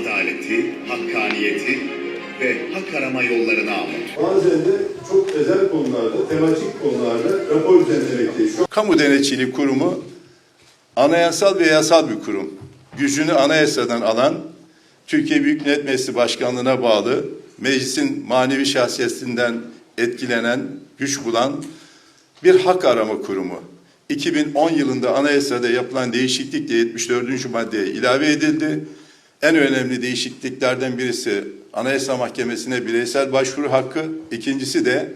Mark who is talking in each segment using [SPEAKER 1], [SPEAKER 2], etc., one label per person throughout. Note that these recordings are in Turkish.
[SPEAKER 1] adaleti, hakkaniyeti ve hak arama yollarını anlatıyor.
[SPEAKER 2] Bazen de çok özel konularda, tematik konularda rapor düzenlemekteyiz. Şu
[SPEAKER 3] Kamu Denetçiliği Kurumu anayasal ve yasal bir kurum. Gücünü anayasadan alan, Türkiye Büyük Millet Meclisi Başkanlığı'na bağlı, meclisin manevi şahsiyetinden etkilenen, güç bulan bir hak arama kurumu. 2010 yılında anayasada yapılan değişiklikle 74. maddeye ilave edildi. En önemli değişikliklerden birisi Anayasa Mahkemesi'ne bireysel başvuru hakkı, ikincisi de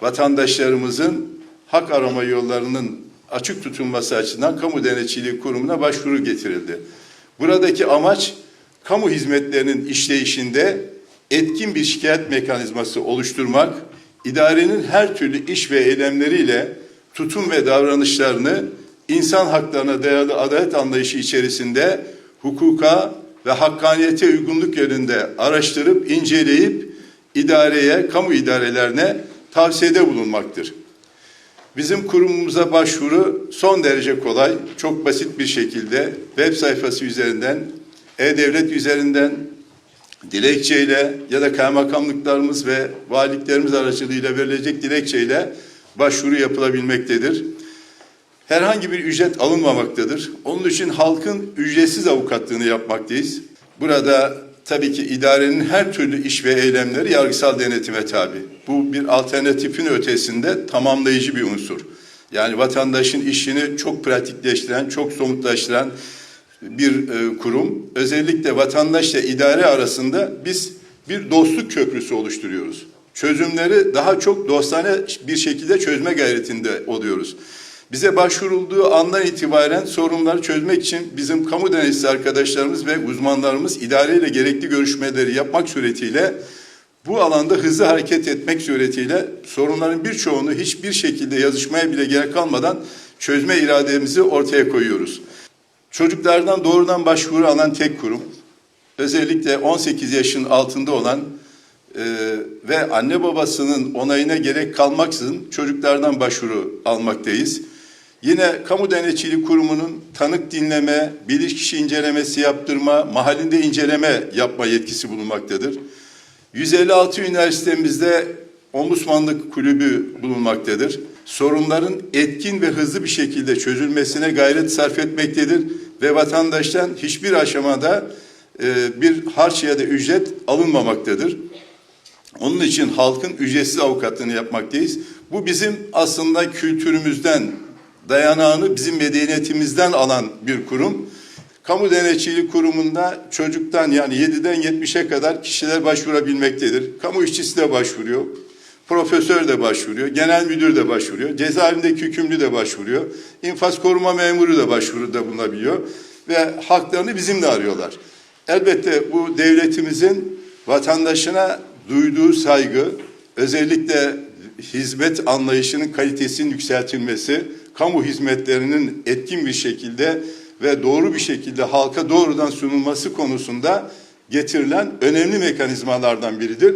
[SPEAKER 3] vatandaşlarımızın hak arama yollarının açık tutulması açısından Kamu Denetçiliği Kurumu'na başvuru getirildi. Buradaki amaç kamu hizmetlerinin işleyişinde etkin bir şikayet mekanizması oluşturmak, idarenin her türlü iş ve eylemleriyle tutum ve davranışlarını insan haklarına dayalı adalet anlayışı içerisinde hukuka ve hakkaniyete uygunluk yönünde araştırıp inceleyip idareye, kamu idarelerine tavsiyede bulunmaktır. Bizim kurumumuza başvuru son derece kolay, çok basit bir şekilde web sayfası üzerinden, e-devlet üzerinden, dilekçeyle ya da kaymakamlıklarımız ve valiliklerimiz aracılığıyla verilecek dilekçeyle başvuru yapılabilmektedir. Herhangi bir ücret alınmamaktadır. Onun için halkın ücretsiz avukatlığını yapmaktayız. Burada tabii ki idarenin her türlü iş ve eylemleri yargısal denetime tabi. Bu bir alternatifin ötesinde tamamlayıcı bir unsur. Yani vatandaşın işini çok pratikleştiren, çok somutlaştıran bir e, kurum. Özellikle vatandaşla idare arasında biz bir dostluk köprüsü oluşturuyoruz. Çözümleri daha çok dostane bir şekilde çözme gayretinde oluyoruz. Bize başvurulduğu andan itibaren sorunları çözmek için bizim kamu denetçisi arkadaşlarımız ve uzmanlarımız idareyle gerekli görüşmeleri yapmak suretiyle bu alanda hızlı hareket etmek suretiyle sorunların birçoğunu hiçbir şekilde yazışmaya bile gerek kalmadan çözme irademizi ortaya koyuyoruz. Çocuklardan doğrudan başvuru alan tek kurum, özellikle 18 yaşın altında olan e, ve anne babasının onayına gerek kalmaksızın çocuklardan başvuru almaktayız. Yine Kamu Denetçiliği Kurumu'nun tanık dinleme, bilirkişi incelemesi yaptırma, mahallinde inceleme yapma yetkisi bulunmaktadır. 156 üniversitemizde ombudsmanlık kulübü bulunmaktadır. Sorunların etkin ve hızlı bir şekilde çözülmesine gayret sarf etmektedir ve vatandaştan hiçbir aşamada e, bir harç ya da ücret alınmamaktadır. Onun için halkın ücretsiz avukatlığını yapmaktayız. Bu bizim aslında kültürümüzden, dayanağını bizim medeniyetimizden alan bir kurum. Kamu Denetçiliği Kurumu'nda çocuktan yani 7'den 70'e kadar kişiler başvurabilmektedir. Kamu işçisi de başvuruyor, profesör de başvuruyor, genel müdür de başvuruyor, cezaevindeki hükümlü de başvuruyor, infaz koruma memuru da başvuruda bulunabiliyor ve haklarını bizimle arıyorlar. Elbette bu devletimizin vatandaşına duyduğu saygı, özellikle hizmet anlayışının kalitesinin yükseltilmesi, kamu hizmetlerinin etkin bir şekilde ve doğru bir şekilde halka doğrudan sunulması konusunda getirilen önemli mekanizmalardan biridir.